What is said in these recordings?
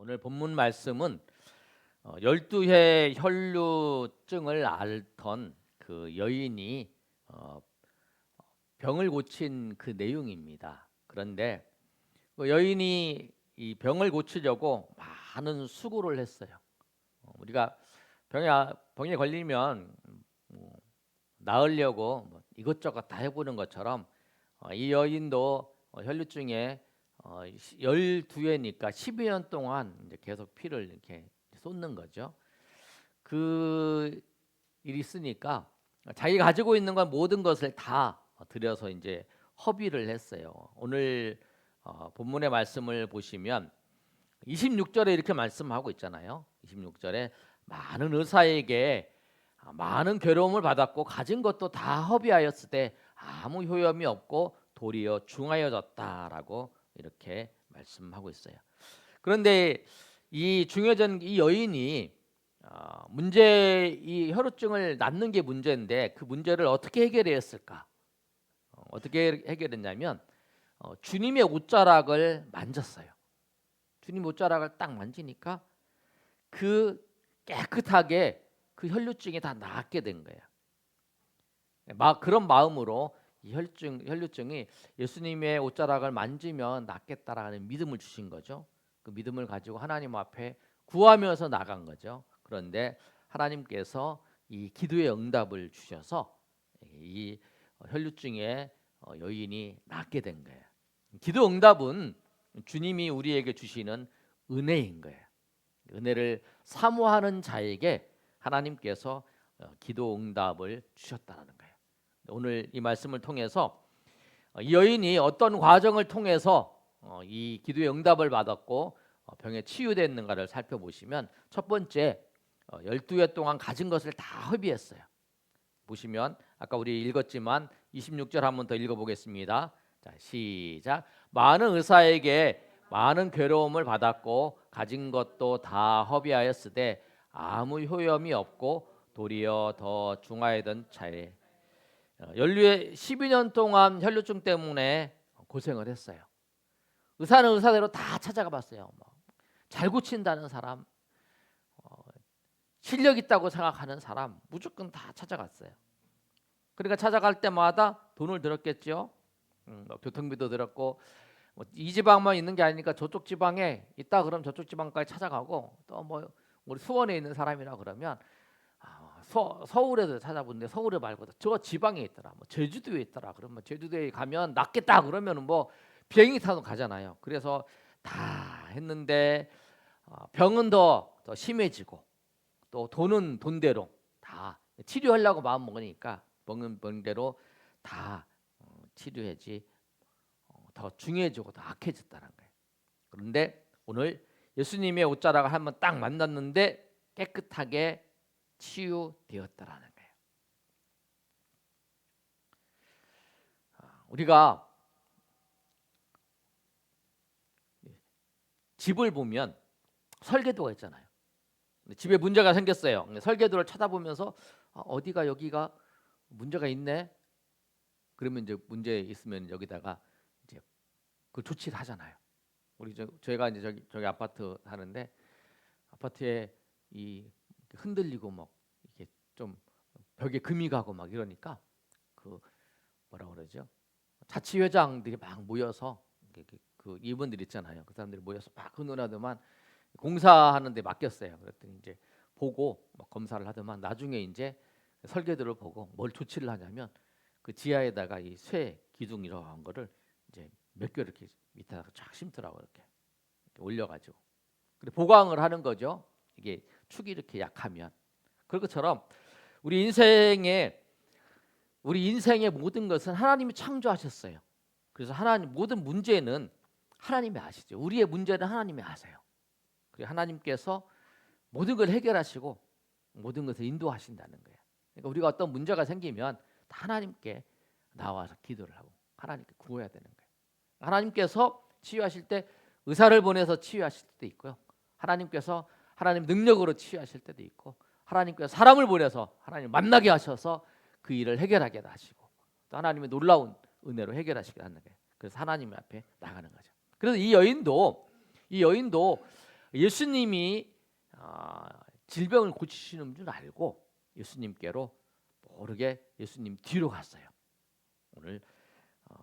오늘 본문 말씀은 어, 12회 혈루증을 앓던 그 여인이 어, 병을 고친 그 내용입니다. 그런데 그 여인이 이 병을 고치려고 많은 수고를 했어요. 어, 우리가 병에 아- 병에 걸리면 뭐 나으려고 뭐 이것저것 다 해보는 것처럼 어, 이 여인도 어, 혈루증에 어, 12회니까 12년 동안 이제 계속 피를 이렇게 쏟는 거죠. 그 일이 있으니까 자기가 가지고 있는 건 모든 것을 다 들여서 이제 허비를 했어요. 오늘 어, 본문의 말씀을 보시면 26절에 이렇게 말씀하고 있잖아요. 26절에 많은 의사에게 많은 괴로움을 받았고 가진 것도 다 허비하였을 때 아무 효험이 없고 도리어 중하여졌다라고 이렇게 말씀하고 있어요. 그런데 이 중요전 이 여인이 어, 문제 이 혈우증을 낳는 게 문제인데 그 문제를 어떻게 해결했을까? 어, 어떻게 해결했냐면 어, 주님의 옷자락을 만졌어요. 주님 옷자락을 딱 만지니까 그 깨끗하게 그 혈루증이 다 낫게 된 거예요. 막 그런 마음으로 이 혈증 혈루증이 예수님의 옷자락을 만지면 낫겠다라는 믿음을 주신 거죠. 그 믿음을 가지고 하나님 앞에 구하면서 나간 거죠. 그런데 하나님께서 이 기도의 응답을 주셔서 이 혈루증의 어, 여인이 낫게 된 거예요. 기도 응답은 주님이 우리에게 주시는 은혜인 거예요. 은혜를 사모하는 자에게 하나님께서 어, 기도 응답을 주셨다는 거예요. 오늘 이 말씀을 통해서 어, 이 여인이 어떤 과정을 통해서 어, 이 기도의 응답을 받았고 어, 병에 치유됐는가를 살펴보시면 첫 번째 12회 동안 가진 것을 다 허비했어요. 보시면 아까 우리 읽었지만 26절 한 번 더 읽어보겠습니다. 자 시작. 많은 의사에게 많은 괴로움을 받았고 가진 것도 다 허비하였으되 아무 효험이 없고 도리어 더 중하여던 차에 어, 연류에 12년 동안 혈류증 때문에 고생을 했어요. 의사는 의사대로 다 찾아가 봤어요. 뭐, 잘 고친다는 사람, 어, 실력 있다고 생각하는 사람 무조건 다 찾아갔어요. 그러니까 찾아갈 때마다 돈을 들었겠죠. 음, 뭐 교통비도 들었고 뭐 이 지방만 있는 게 아니니까 저쪽 지방에 있다 그러면 저쪽 지방까지 찾아가고 또 뭐 우리 수원에 있는 사람이라 그러면 아, 서, 서울에도 찾아보는데 서울에 말고도 저 지방에 있더라. 뭐 제주도에 있더라. 그러면 제주도에 가면 낫겠다 그러면은 뭐 비행기 타고 가잖아요. 그래서 다 했는데 어, 병은 더, 더 심해지고 또 돈은 돈대로 다 치료하려고 마음 먹으니까 먹는 병대로 다 어, 치료해지 어, 더 중해지고 더 악해졌다는 거예요. 그런데 오늘 예수님의 옷자락을 한번 딱 만났는데 깨끗하게 치유되었다라는 거예요. 아, 우리가 집을 보면 설계도가 있잖아요. 집에 문제가 생겼어요. 설계도를 찾아보면서 아, 어디가 여기가 문제가 있네. 그러면 이제 문제 있으면 여기다가 이제 그 조치를 하잖아요. 우리 저 저희가 이제 저기 저기 아파트 사는데 아파트에 이 흔들리고 막 이게 좀 벽에 금이 가고 막 이러니까 그 뭐라 그러죠? 자치회장들이 막 모여서 그 이분들 있잖아요. 그 사람들이 모여서 막 그 누나더만 공사하는데 맡겼어요. 그랬더니 이제 보고 막 검사를 하더만 나중에 이제 설계도를 보고 뭘 조치를 하냐면 그 지하에다가 이 쇠 기둥 이런 거를 이제 몇 개 이렇게 밑에다가 쫙 심더라고 이렇게, 이렇게 올려가지고 그래 보강을 하는 거죠. 이게 축이 이렇게 약하면 그런 것처럼 우리 인생에 우리 인생의 모든 것은 하나님이 창조하셨어요. 그래서 하나님 모든 문제는 하나님이 아시죠. 우리의 문제는 하나님이 아세요. 그리고 하나님께서 모든 걸 해결하시고 모든 것을 인도하신다는 거예요. 그러니까 우리가 어떤 문제가 생기면 다 하나님께 나와서 기도를 하고 하나님께 구해야 되는 거예요. 하나님께서 치유하실 때 의사를 보내서 치유하실 때도 있고요. 하나님께서 하나님 능력으로 치유하실 때도 있고 하나님께서 사람을 보내서 하나님 만나게 하셔서 그 일을 해결하게 하시고 또 하나님의 놀라운 은혜로 해결하시게 하는 거예요. 그래서 하나님 앞에 나가는 거죠. 그래서 이 여인도 이 여인도 예수님이 아, 질병을 고치시는 줄 알고 예수님께로 모르게 예수님 뒤로 갔어요. 오늘 어,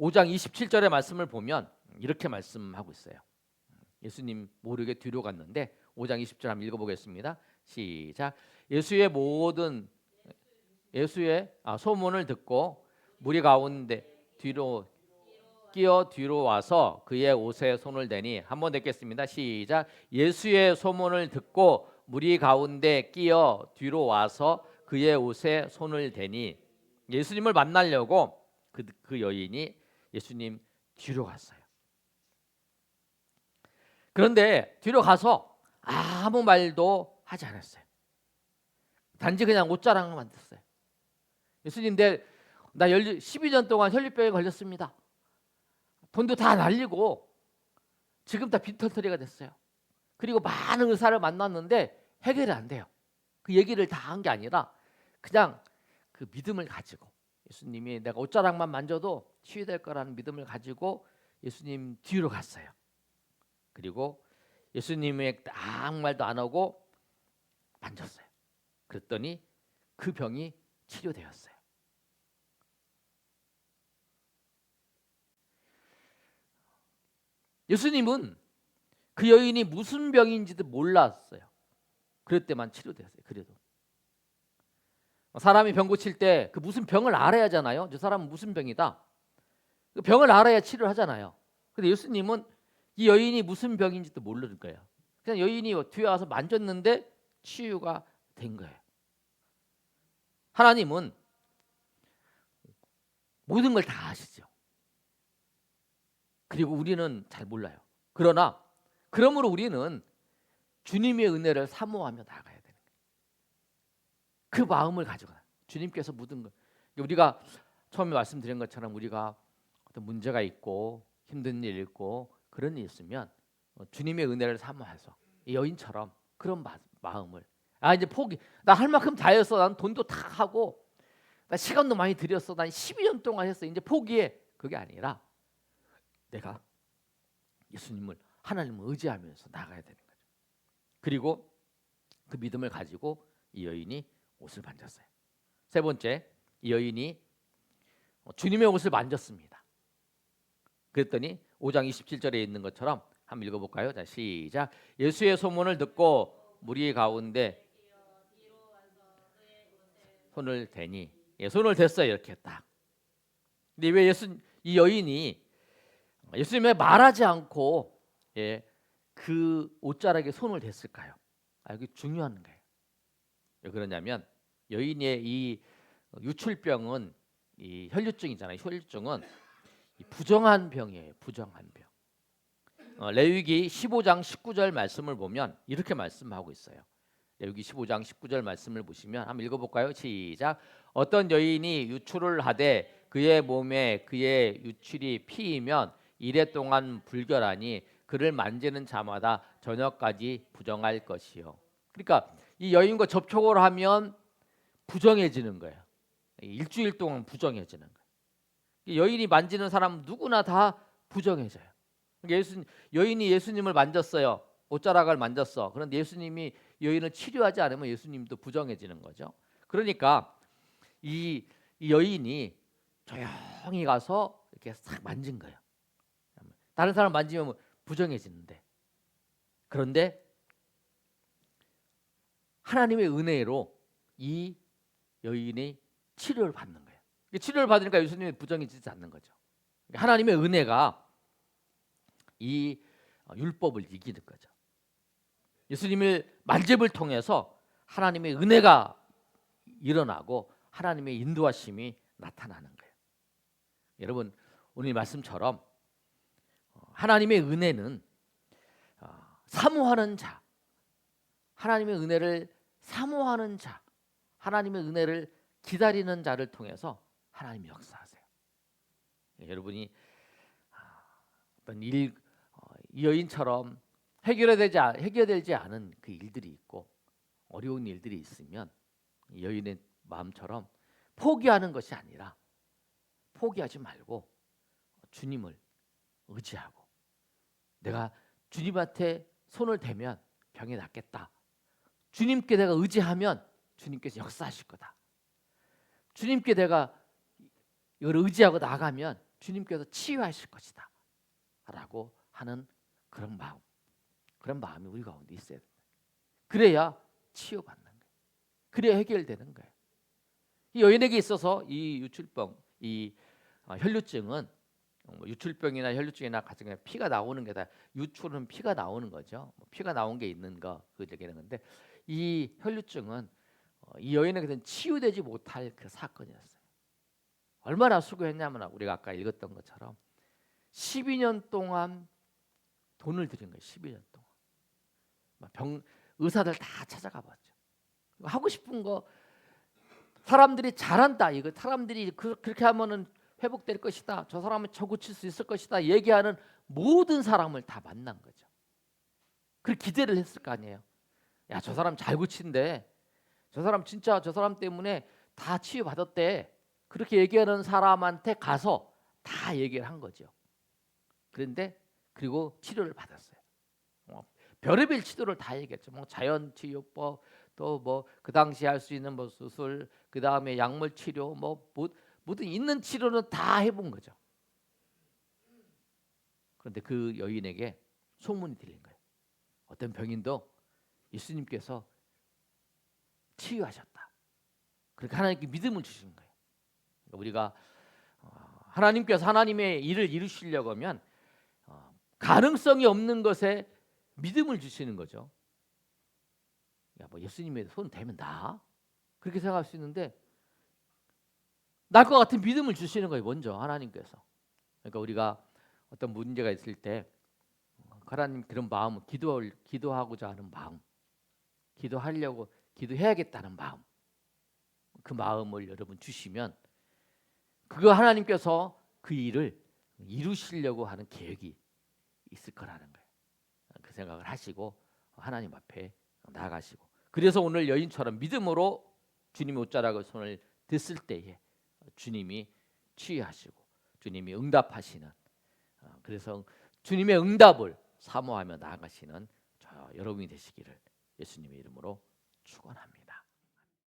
5장 27절의 말씀을 보면 이렇게 말씀하고 있어요. 예수님 모르게 뒤로 갔는데 5장 20절 한번 읽어보겠습니다. 시작. 예수의 모든 예수의 아, 소문을 듣고 무리 가운데 뒤로 끼어 뒤로 와서 그의 옷에 손을 대니 한번 듣겠습니다. 시작. 예수의 소문을 듣고 무리 가운데 끼어 뒤로 와서 그의 옷에 손을 대니 예수님을 만나려고 그, 그 여인이 예수님 뒤로 갔어요. 그런데 뒤로 가서 아무 말도 하지 않았어요. 단지 그냥 옷자랑을 만들었어요. 예수님 내 나 12년 동안 혈류병에 걸렸습니다. 돈도 다 날리고 지금 다 빈털터리가 됐어요. 그리고 많은 의사를 만났는데 해결이 안 돼요. 그 얘기를 다 한 게 아니라 그냥 그 믿음을 가지고 예수님이 내가 옷자락만 만져도 치유될 거라는 믿음을 가지고 예수님 뒤로 갔어요. 그리고 예수님의 아무 말도 안 하고 만졌어요. 그랬더니 그 병이 치료되었어요. 예수님은 그 여인이 무슨 병인지도 몰랐어요. 그럴 때만 치료되었어요. 그래도 사람이 병 고칠 때 그 무슨 병을 알아야 하잖아요. 저 사람은 무슨 병이다. 그 병을 알아야 치료를 하잖아요. 근데 예수님은 이 여인이 무슨 병인지도 모르는 거예요. 그냥 여인이 뒤에 와서 만졌는데 치유가 된 거예요. 하나님은 모든 걸 다 아시죠. 그리고 우리는 잘 몰라요. 그러나 그러므로 우리는 주님의 은혜를 사모하며 나가야 되는 거예요. 그 마음을 가져가. 주님께서 모든 것. 우리가 처음에 말씀드린 것처럼 우리가 어떤 문제가 있고 힘든 일 있고 그런 일 있으면 어, 주님의 은혜를 이 여인처럼 그런 마, 마음을 아 이제 포기 나 할 만큼 다 했어 난 돈도 다 하고 나 시간도 많이 들였어 난 12년 동안 했어 이제 포기해 그게 아니라 내가 예수님을 하나님을 의지하면서 나가야 되는 거죠. 그리고 그 믿음을 가지고 이 여인이 옷을 만졌어요. 세 번째, 이 여인이 주님의 옷을 만졌습니다. 그랬더니 5장 27절에 있는 것처럼 한번 읽어볼까요? 자 시작. 예수의 소문을 듣고 무리 가운데 손을 대니 예, 손을 댔어요 이렇게 딱. 근데 왜 예수 이 여인이 예수님의 말하지 않고 예, 그 옷자락에 손을 댔을까요? 아, 이게 중요한 거예요. 왜 그러냐면 여인의 이 유출병은 이 혈류증이잖아요. 혈류증은 부정한 병이에요. 부정한 병. 어, 레위기 15장 19절 말씀을 보면 이렇게 말씀하고 있어요. 레위기 15장 19절 말씀을 보시면 한번 읽어볼까요? 시작. 어떤 여인이 유출을 하되 그의 몸에 그의 유출이 피이면 이래 동안 불결하니 그를 만지는 자마다 저녁까지 부정할 것이요. 그러니까 이 여인과 접촉을 하면 부정해지는 거예요. 일주일 동안 부정해지는 거예요. 여인이 만지는 사람 누구나 다 부정해져요. 그러니까 예수 여인이 예수님을 만졌어요. 옷자락을 만졌어. 그런데 예수님이 여인을 치료하지 않으면 예수님도 부정해지는 거죠. 그러니까 이, 이 여인이 조용히 가서 이렇게 싹 만진 거예요. 다른 사람 만지면 뭐 부정해지는데 그런데 하나님의 은혜로 이 여인이 치료를 받는 거예요. 치료를 받으니까 예수님이 부정해지지 않는 거죠. 하나님의 은혜가 이 율법을 이기는 거죠. 예수님의 만집을 통해서 하나님의 은혜가 일어나고 하나님의 인도하심이 나타나는 거예요. 여러분 오늘 말씀처럼 하나님의 은혜는 어, 사모하는 자, 하나님의 은혜를 사모하는 자, 하나님의 은혜를 기다리는 자를 통해서 하나님이 역사하세요. 여러분이 아, 어떤 일, 어, 이 여인처럼 해결되지 해결되지 않은 그 일들이 있고 어려운 일들이 있으면 여인의 마음처럼 포기하는 것이 아니라 포기하지 말고 주님을 의지하고 내가 주님한테 손을 대면 병이 낫겠다. 주님께 내가 의지하면 주님께서 역사하실 거다. 주님께 내가 이걸 의지하고 나가면 주님께서 치유하실 것이다. 라고 하는 그런 마음. 그런 마음이 우리 가운데 있어야 된다. 그래야 치유받는 거예요. 그래야 해결되는 거예요. 이 여인에게 있어서 이 유출병, 이 어, 혈류증은 뭐 유출병이나 혈류증이나 가장 피가 나오는 게다 유출은 피가 나오는 거죠. 뭐 피가 나온 게 있는 거그 얘기는 건데 이 혈류증은 어, 이 여인에게는 치유되지 못할 그 사건이었어요. 얼마나 수고했냐면 우리가 아까 읽었던 것처럼 12년 동안 돈을 들인 거예요. 12년 동안 막병 의사들 다 찾아가 봤죠. 하고 싶은 거 사람들이 잘한다. 이거 사람들이 그, 그렇게 하면은 회복될 것이다. 저 사람은 저 고칠 수 있을 것이다. 얘기하는 모든 사람을 다 만난 거죠. 그 기대를 했을 거 아니에요. 야, 저 사람 잘 고친대. 저 사람 진짜 저 사람 때문에 다 치유 받았대. 그렇게 얘기하는 사람한테 가서 다 얘기를 한 거죠. 그런데 그리고 치료를 받았어요. 어, 별의별 치료를 다 얘기했죠. 뭐 자연 치료법 또 뭐 그 당시 할 수 있는 뭐 수술 그 다음에 약물 치료 뭐 모- 모든 있는 치료는 다 해본 거죠. 그런데 그 여인에게 소문이 들린 거예요. 어떤 병인도 예수님께서 치유하셨다. 그렇게 하나님께 믿음을 주신 거예요. 우리가 어, 하나님께서 하나님의 일을 이루시려고 하면 어, 가능성이 없는 것에 믿음을 주시는 거죠. 야, 뭐 예수님의 손 대면 나? 그렇게 생각할 수 있는데 날 것 같은 믿음을 주시는 거예요. 먼저 하나님께서. 그러니까 우리가 어떤 문제가 있을 때 하나님 그런 마음, 기도 기도하고자 하는 마음, 기도하려고 기도해야겠다는 마음, 그 마음을 여러분 주시면 그거 하나님께서 그 일을 이루시려고 하는 계획이 있을 거라는 거예요. 그 생각을 하시고 하나님 앞에 나아가시고 그래서 오늘 여인처럼 믿음으로 주님의 옷자락을 손을 댔을 때에 주님이 치유하시고 주님이 응답하시는 어, 그래서 주님의 응답을 사모하며 나아가시는 저 여러분이 되시기를 예수님의 이름으로 축원합니다.